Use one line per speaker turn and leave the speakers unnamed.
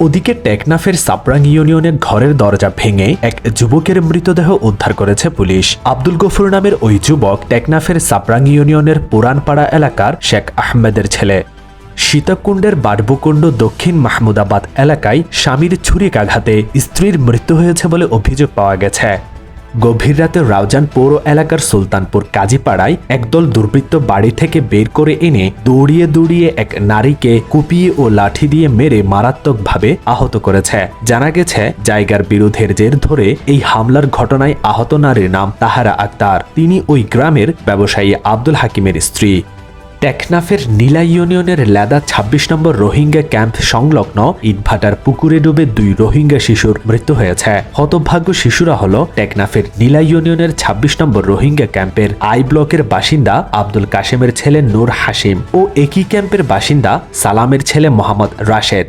ওদিকে টেকনাফের সাপরাং ইউনিয়নের ঘরের দরজা ভেঙে এক যুবকের মৃতদেহ উদ্ধার করেছে পুলিশ। আব্দুল গফুর নামের ওই যুবক টেকনাফের সাপরাং ইউনিয়নের পুরানপাড়া এলাকার শেখ আহমেদের ছেলে। সীতাকুণ্ডের বাডবুকুণ্ড দক্ষিণ মাহমুদাবাদ এলাকায় স্বামীর ছুরিকাঘাতে স্ত্রীর মৃত্যু হয়েছে বলে অভিযোগ পাওয়া গেছে। গভীর রাতে রাউজান পৌর এলাকার সুলতানপুর কাজীপাড়ায় একদল দুর্বৃত্ত বাড়ি থেকে বের করে এনে দৌড়িয়ে দৌড়িয়ে এক নারীকে কুপিয়ে ও লাঠি দিয়ে মেরে মারাত্মকভাবে আহত করেছে। জানা গেছে, জায়গার বিরোধের জের ধরে এই হামলার ঘটনায় আহত নারীর নাম তাহারা আক্তার। তিনি ওই গ্রামের ব্যবসায়ী আব্দুল হাকিমের স্ত্রী। টেকনাফের নীলা ইউনিয়নের লেদা ২৬ নম্বর রোহিঙ্গা ক্যাম্প সংলগ্ন ইটভাটার পুকুরে ডুবে দুই রোহিঙ্গা শিশুর মৃত্যু হয়েছে। হতভাগ্য শিশুরা হল টেকনাফের নীলা ইউনিয়নের ২৬ নম্বর রোহিঙ্গা ক্যাম্পের আই ব্লকের বাসিন্দা আব্দুল কাশেমের ছেলে নূর হাসিম ও একই ক্যাম্পের বাসিন্দা সালামের ছেলে মোহাম্মদ রাশেদ।